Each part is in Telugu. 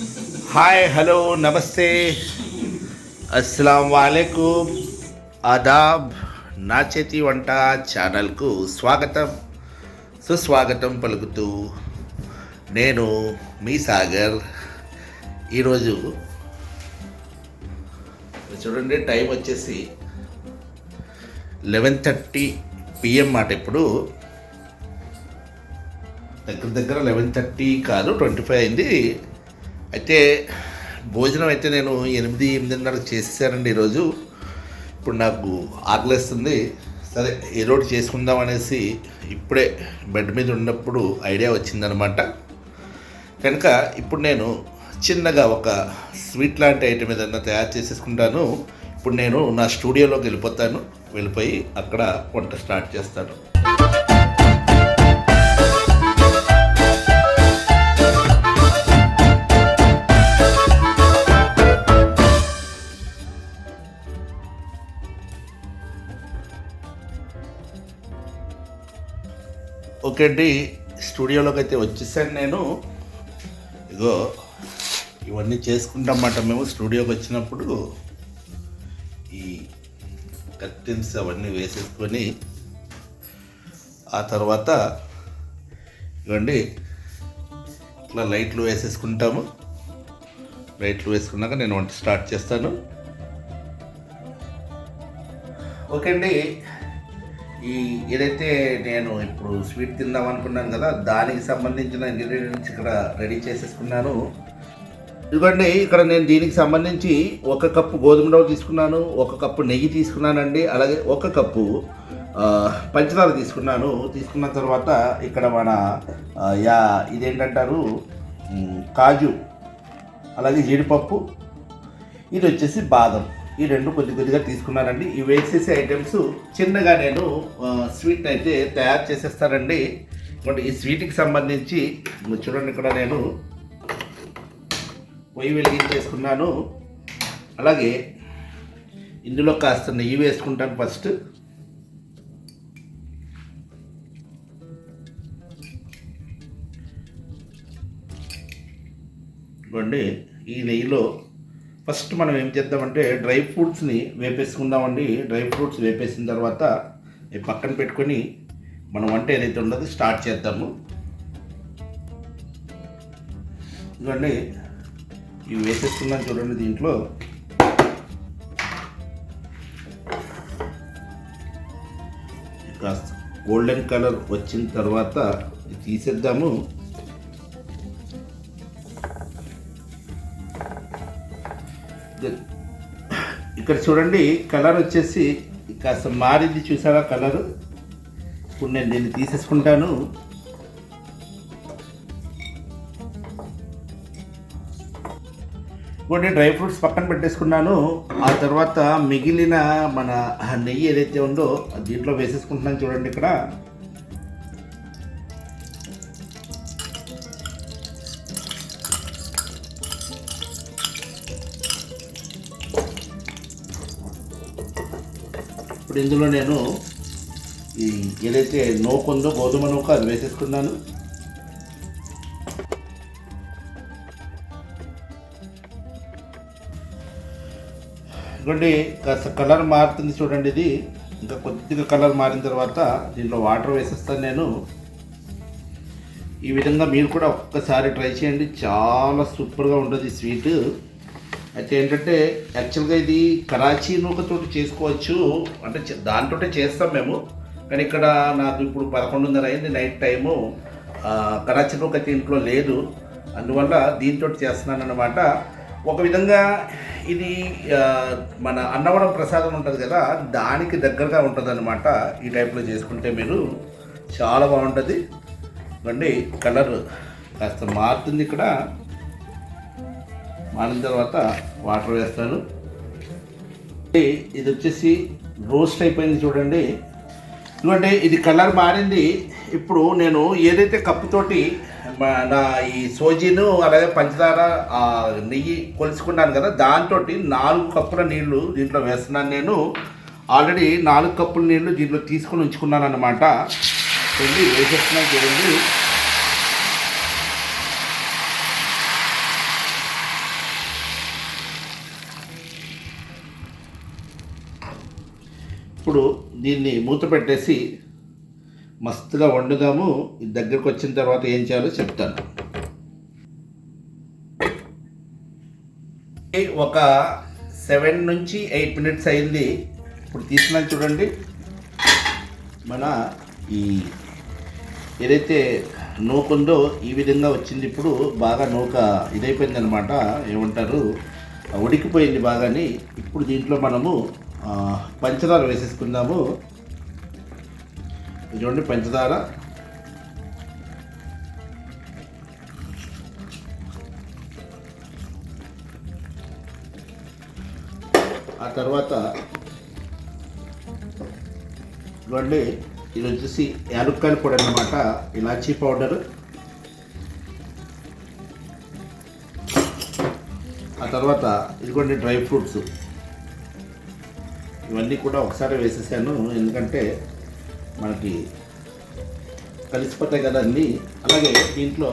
హాయ్ హలో నమస్తే అస్సలం వాలేకుమ్ ఆదాబ్ నా చేతి వంట ఛానల్కు స్వాగతం సుస్వాగతం పలుకుతూ నేను మీ సాగర్ ఈరోజు చూడండి టైం వచ్చేసి లెవెన్ థర్టీ పిఎం మాట ఇప్పుడు దగ్గర దగ్గర లెవెన్ థర్టీ కాదు ట్వంటీ ఫైవ్ అయింది అయితే భోజనం అయితే నేను ఎనిమిది ఎనిమిదిన్నరకు చేసేసానండి ఈరోజు. ఇప్పుడు నాకు ఆకలిస్తుంది. సరే ఏదో ఒకటి చేసుకుందాం అనేసి ఇప్పుడే బెడ్ మీద ఉన్నప్పుడు ఐడియా వచ్చిందనమాట. కనుక ఇప్పుడు నేను చిన్నగా ఒక స్వీట్ లాంటి ఐటెం ఏదన్నా తయారు చేసేసుకుంటాను. ఇప్పుడు నేను నా స్టూడియోలోకి వెళ్ళిపోతాను. వెళ్ళిపోయి అక్కడ వంట స్టార్ట్ చేస్తాను. ఓకే అండి స్టూడియోలోకి అయితే వచ్చేసాను నేను. ఇగో ఇవన్నీ చేసుకుంటామన్నమాట మేము స్టూడియోకి వచ్చినప్పుడు. ఈ కర్టెన్స్ అవన్నీ వేసేసుకొని ఆ తర్వాత ఇవ్వండి ఇట్లా లైట్లు వేసేసుకుంటాము. లైట్లు వేసుకున్నాక నేను వంట స్టార్ట్ చేస్తాను. ఓకే అండి ఈ ఏదైతే నేను ఇప్పుడు స్వీట్ తిందాం అనుకున్నాను కదా దానికి సంబంధించిన ఇంగ్రీడియంట్స్ ఇక్కడ రెడీ చేసేసుకున్నాను. ఇదిగోండి ఇక్కడ నేను దీనికి సంబంధించి ఒక కప్పు గోధుమ రవ్వ తీసుకున్నాను ఒక కప్పు నెయ్యి తీసుకున్నానండి అలాగే ఒక కప్పు పంచదార తీసుకున్నాను. తీసుకున్న తర్వాత ఇక్కడ మన యా ఇదేంటంటారు? కాజు అలాగే జీడిపప్పు ఇది వచ్చేసి బాదం. ఈ రెండు కొద్ది కొద్దిగా తీసుకున్నానండి ఇవి వేసేసే ఐటమ్స్ చిన్నగా నేను స్వీట్ అయితే తయారు చేసేస్తానండి. ఇదిగోండి ఈ స్వీట్కి సంబంధించి చూడండి ఇక్కడ నేను పొయ్యి వెలిగించేసుకున్నాను. అలాగే ఇందులో కాస్త నెయ్యి వేసుకుంటాను ఫస్ట్. ఇవ్వండి ఈ నెయ్యిలో ఫస్ట్ మనం ఏం చేద్దామంటే డ్రై ఫ్రూట్స్ని వేపేసుకుందామండి. డ్రై ఫ్రూట్స్ వేపేసిన తర్వాత పక్కన పెట్టుకొని మనం వంట ఏదైతే ఉండదో స్టార్ట్ చేద్దాము. ఇవ్వండి ఇవి వేసేసుకున్నాను చూడండి దీంట్లో. కాస్త గోల్డెన్ కలర్ వచ్చిన తర్వాత తీసేద్దాము. ఇక్కడ చూడండి కలర్ వచ్చేసి కాస్త మారింది చూసారా కలర్? ఇప్పుడు నేను దీన్ని తీసేసుకుంటాను. ఇప్పుడు నేను డ్రై ఫ్రూట్స్ పక్కన పెట్టేసుకున్నాను. ఆ తర్వాత మిగిలిన మన నెయ్యి ఏదైతే ఉందో దీంట్లో వేసేసుకుంటున్నాను చూడండి ఇక్కడ. ఇప్పుడు ఇందులో నేను ఈ ఏదైతే నూక ఉందో గోధుమ నూక అది వేసేసుకున్నాను. ఇంకోటి కాస్త కలర్ మారుతుంది చూడండి ఇది. ఇంకా కొద్దిగా కలర్ మారిన తర్వాత దీంట్లో వాటర్ వేసేస్తాను నేను. ఈ విధంగా మీరు కూడా ఒక్కసారి ట్రై చేయండి. చాలా సూపర్గా ఉంటుంది స్వీట్. అయితే ఏంటంటే యాక్చువల్గా ఇది కరాచీ నూకతోటి చేసుకోవచ్చు. అంటే దాంతో చేస్తాం మేము. కానీ ఇక్కడ నాకు ఇప్పుడు పదకొండున్నర అయింది నైట్ టైము. కరాచీ నూక అయితే ఇంట్లో లేదు. అందువల్ల దీంతో చేస్తున్నాను అనమాట ఒక విధంగా ఇది మన అన్నవరం ప్రసాదం ఉంటుంది కదా దానికి దగ్గరగా ఉంటుంది అనమాట ఈ టైప్లో చేసుకుంటే మీరు. చాలా బాగుంటుంది. ఇవ్వండి కలర్ కాస్త మారుతుంది ఇక్కడ. మారిన తర్వాత వాటర్ వేస్తాను. ఇది- ఇది వచ్చేసి రోస్ట్ అయిపోయింది చూడండి. ఎందుకంటే ఇది కలర్ మారింది. ఇప్పుడు నేను ఏదైతే కప్పుతోటి నా ఈ సోజీను అలాగే పంచదార నెయ్యి కొలుసుకున్నాను కదా దాంతో నాలుగు కప్పుల నీళ్ళు దీంట్లో వేస్తున్నాను నేను. ఆల్రెడీ నాలుగు కప్పుల నీళ్ళు దీంట్లో తీసుకొని ఉంచుకున్నాను అనమాట వెళ్ళి వేసేస్తున్నాను చూడండి. ఇప్పుడు దీన్ని మూత పెట్టేసి మస్తుగా వండుదాము. దగ్గరకు వచ్చిన తర్వాత ఏం చేయాలో చెప్తాను. ఒక సెవెన్ నుంచి ఎయిట్ మినిట్స్ అయింది. ఇప్పుడు తీసినా చూడండి. మన ఈ ఏదైతే నూక ఉందో ఈ విధంగా వచ్చింది ఇప్పుడు బాగా నూక ఇదైపోయింది అనమాట ఏమంటారు? ఉడికిపోయింది బాగాని ఇప్పుడు దీంట్లో మనము పంచదార వేసేసుకుందాము. ఇది చూడండి పంచదార. ఆ తర్వాత చూడండి ఇది వచ్చేసి యాలుక్కాయల పొడి అన్నమాట ఇలాచీ పౌడర్. ఆ తర్వాత ఇదిగోండి డ్రై ఫ్రూట్స్. ఇవన్నీ కూడా ఒకసారి వేసేసాను. ఎందుకంటే మనకి కలిసిపోతాయి కదా అన్నీ. అలాగే దీంట్లో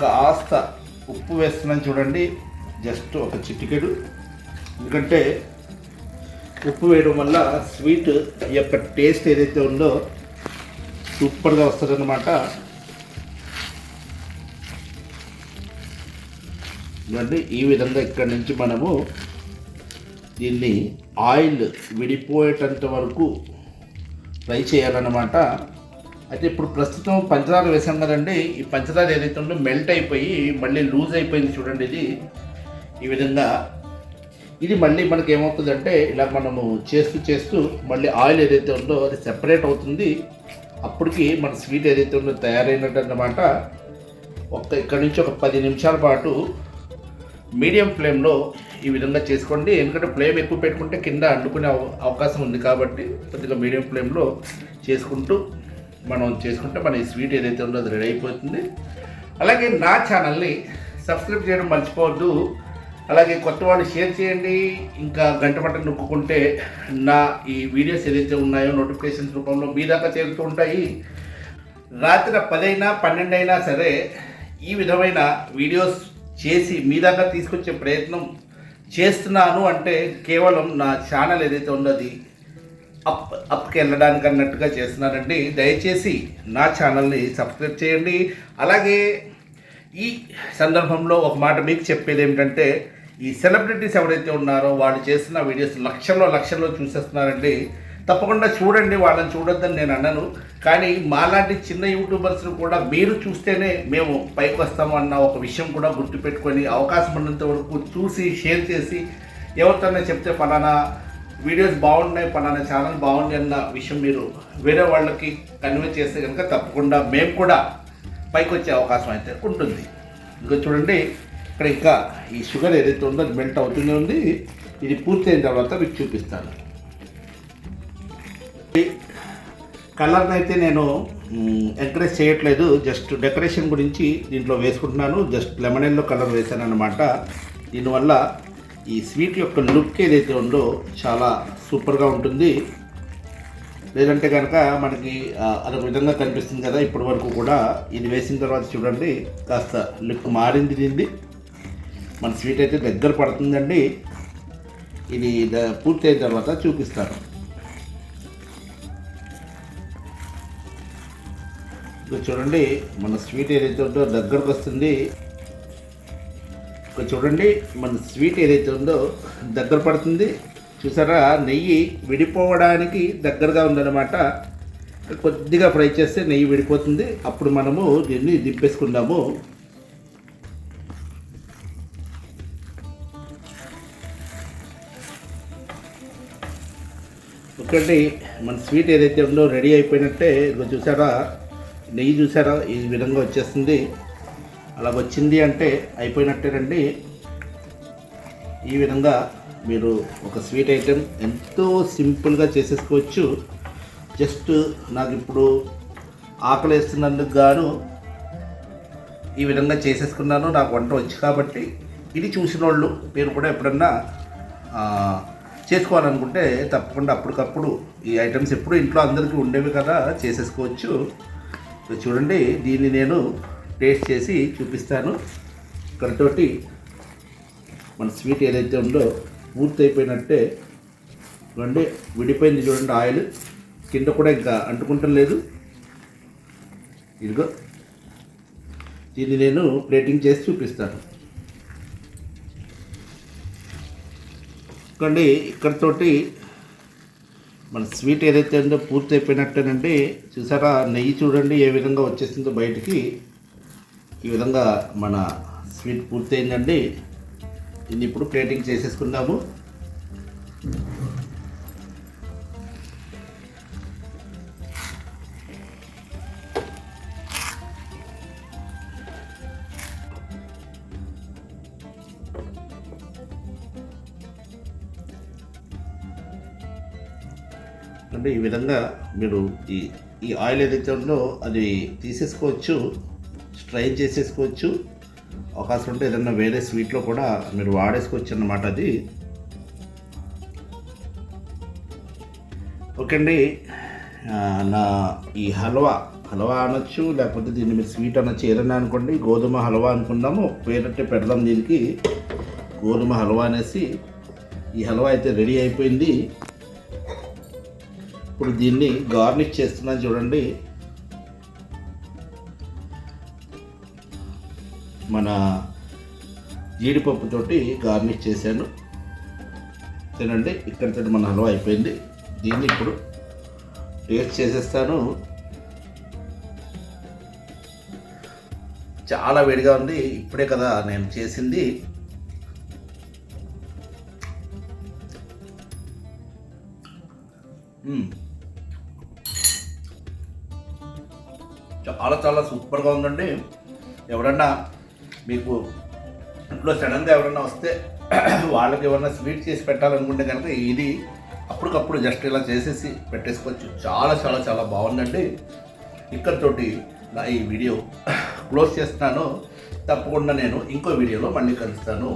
కాస్త ఉప్పు వేస్తున్నాను చూడండి. జస్ట్ ఒక చిటికెడు. ఎందుకంటే ఉప్పు వేయడం వల్ల స్వీట్ యొక్క టేస్ట్ ఏదైతే ఉందో సూపర్గా వస్తుందన్నమాట. ఇదండి ఈ విధంగా ఇక్కడ నుంచి మనము దీన్ని ఆయిల్ విడిపోయేటంత వరకు ఫ్రై చేయాలన్నమాట. అయితే ఇప్పుడు ప్రస్తుతం పంచదార వేసాం కదండి. ఈ పంచదార ఏదైతే ఉందో మెల్ట్ అయిపోయి మళ్ళీ లూజ్ అయిపోయింది చూడండి ఇది. ఈ విధంగా ఇది మళ్ళీ మనకి ఏమవుతుందంటే ఇలా మనము చేస్తూ చేస్తూ మళ్ళీ ఆయిల్ ఏదైతే ఉందో అది సెపరేట్ అవుతుంది. అప్పటికి మన స్వీట్ ఏదైతే ఉందో తయారైనట్టు అన్నమాట ఒక ఇక్కడ నుంచి ఒక పది నిమిషాల పాటు మీడియం ఫ్లేమ్లో ఈ విధంగా చేసుకోండి. ఎందుకంటే ఫ్లేమ్ ఎక్కువ పెట్టుకుంటే కింద అండుకునే అవ- అవకాశం ఉంది కాబట్టి కొద్దిగా మీడియం ఫ్లేమ్లో చేసుకుంటూ మనం చేసుకుంటే మన ఈ స్వీట్ ఏదైతే ఉందో అది రెడీ అయిపోతుంది. అలాగే నా ఛానల్ని సబ్స్క్రైబ్ చేయడం మర్చిపోవద్దు. అలాగే కొత్త వాళ్ళు షేర్ చేయండి. ఇంకా గంట పట్ట నొక్కుంటే నా ఈ వీడియోస్ ఏదైతే ఉన్నాయో నోటిఫికేషన్స్ రూపంలో మీ దాకా చేరుతూ ఉంటాయి. రాత్రి పదైనా పన్నెండు అయినా సరే ఈ విధమైన వీడియోస్ చేసి మీ దాకా తీసుకొచ్చే ప్రయత్నం చేస్తున్నాను అంటే కేవలం నా ఛానల్ ఏదైతే ఉన్నది అప్ అప్కి వెళ్ళడానికి అన్నట్టుగా చేస్తున్నానండి దయచేసి నా ఛానల్ని సబ్స్క్రైబ్ చేయండి. అలాగే ఈ సందర్భంలో ఒక మాట మీకు చెప్పేది ఏమిటంటే ఈ సెలబ్రిటీస్ ఎవరైతే ఉన్నారో వాళ్ళు చేస్తున్న వీడియోస్ లక్షల్లో లక్షల్లో చూసేస్తున్నారండి. తప్పకుండా చూడండి వాళ్ళని చూడొద్దని నేను అన్నాను కానీ మాలాంటి చిన్న యూట్యూబర్స్ను కూడా మీరు చూస్తేనే మేము పైకి వస్తాము అన్న ఒక విషయం కూడా గుర్తుపెట్టుకొని అవకాశం ఉన్నంత వరకు చూసి షేర్ చేసి ఎవరితోనే చెప్తే ఫలానా వీడియోస్ బాగున్నాయి ఫలానా ఛానల్ బాగుంది అన్న విషయం మీరు వేరే వాళ్ళకి కన్వే చేస్తే కనుక తప్పకుండా మేము కూడా పైకి వచ్చే అవకాశం అయితే ఉంటుంది. ఇంకా చూడండి ఇక్కడ ఇంకా ఈ షుగర్ ఏదైతే ఉందో అది మెల్ట్ అవుతూనే ఉంది. ఇది పూర్తయిన తర్వాత మీకు చూపిస్తాను. కలర్ని అయితే నేను ఎంకరేజ్ చేయట్లేదు. జస్ట్ డెకరేషన్ గురించి దీంట్లో వేసుకుంటున్నాను. జస్ట్ లెమన్ ఎల్లో కలర్ వేసాను అనమాట దీనివల్ల ఈ స్వీట్ యొక్క లుక్ ఏదైతే ఉందో చాలా సూపర్గా ఉంటుంది. లేదంటే కనుక మనకి అదొక విధంగా కనిపిస్తుంది కదా. ఇప్పటి వరకు కూడా ఇది వేసిన తర్వాత చూడండి కాస్త లుక్ మారింది దీన్ని మన స్వీట్ అయితే దగ్గర పడుతుందండి. ఇది పూర్తి అయిన తర్వాత చూపిస్తాను. చూడండి మన స్వీట్ ఏదైతే ఉందో దగ్గరకు వస్తుంది. ఇక్కడ చూడండి మన స్వీట్ ఏదైతే ఉందో దగ్గర పడుతుంది. చూసారా నెయ్యి విడిపోవడానికి దగ్గరగా ఉందన్నమాట. కొద్దిగా ఫ్రై చేస్తే నెయ్యి విడిపోతుంది. అప్పుడు మనము దీన్ని దింపేసుకుందాము. ఒకటి మన స్వీట్ ఏదైతే ఉందో రెడీ అయిపోయినట్టే ఇదిగో చూసారా నెయ్యి చూసారా? ఈ విధంగా వచ్చేస్తుంది. అలా వచ్చింది అంటే అయిపోయినట్టేనండి. ఈ విధంగా మీరు ఒక స్వీట్ ఐటెం ఎంతో సింపుల్గా చేసేసుకోవచ్చు. జస్ట్ నాకు ఇప్పుడు ఆకలి వేస్తున్నందుకు గాను ఈ విధంగా చేసేసుకున్నాను. నాకు వంట వచ్చు కాబట్టి ఇది చూసిన వాళ్ళు మీరు కూడా ఎప్పుడన్నా చేసుకోవాలనుకుంటే తప్పకుండా అప్పటికప్పుడు ఈ ఐటమ్స్ ఎప్పుడు ఇంట్లో అందరికీ ఉండేవి కదా చేసేసుకోవచ్చు. చూడండి దీన్ని నేను టేస్ట్ చేసి చూపిస్తాను. ఇక్కడతోటి మన స్వీట్ ఏదైతే ఉందో పూర్తి అయిపోయినట్టే చూడండి విడిపోయింది చూడండి ఆయిల్ కింద కూడా ఇంకా అంటుకుంటం లేదు. ఇదిగో దీన్ని నేను ప్లేటింగ్ చేసి చూపిస్తాను. ఇక్కడ ఇక్కడతోటి మన స్వీట్ ఏదైతే ఉందో పూర్తి అయిపోయినట్టేనండి చూసారా? నెయ్యి చూడండి ఏ విధంగా వచ్చేసిందో బయటికి. ఈ విధంగా మన స్వీట్ పూర్తయిందండి. దీన్ని ఇప్పుడు ప్లేటింగ్ చేసేసుకుందాము. అంటే ఈ విధంగా మీరు ఈ ఈ ఆయిల్ ఏదైతే ఉందో అది తీసేసుకోవచ్చు స్ట్రైన్ చేసేసుకోవచ్చు. అవకాశం ఉంటే ఏదన్నా వేరే స్వీట్లో కూడా మీరు వాడేసుకోవచ్చు అన్నమాట అది. ఓకే అండి. నా ఈ హల్వా హల్వా అనొచ్చు లేకపోతే దీన్ని మీరు స్వీట్ అనొచ్చు ఏదన్నా అనుకోండి గోధుమ హల్వా అనుకుందాము. పేరట్టే పెడదాం దీనికి. గోధుమ హల్వా అనేసి ఈ హల్వా అయితే రెడీ అయిపోయింది. ఇప్పుడు దీన్ని గార్నిష్ చేస్తున్నాను చూడండి. మన జీడిపప్పుతోటి గార్నిష్ చేశాను. తినండి ఇక్కడితో మన హల్వా అయిపోయింది. దీన్ని ఇప్పుడు టేస్ట్ చేసేస్తాను. చాలా వేడిగా ఉంది. ఇప్పుడే కదా నేను చేసింది. Mm. చాలా చాలా సూపర్గా ఉందండి. ఎవరన్నా మీకు ఇంట్లో సడన్గా ఎవరన్నా వస్తే వాళ్ళకి ఏమన్నా స్వీట్ చేసి పెట్టాలనుకుంటే కనుక ఇది అప్పటికప్పుడు జస్ట్ ఇలా చేసేసి పెట్టేసుకోవచ్చు. చాలా చాలా చాలా బాగుందండి. ఇక్కడితోటి నా ఈ వీడియో క్లోజ్ చేస్తున్నాను. తప్పకుండా నేను ఇంకో వీడియోలో మళ్ళీ కలుస్తాను.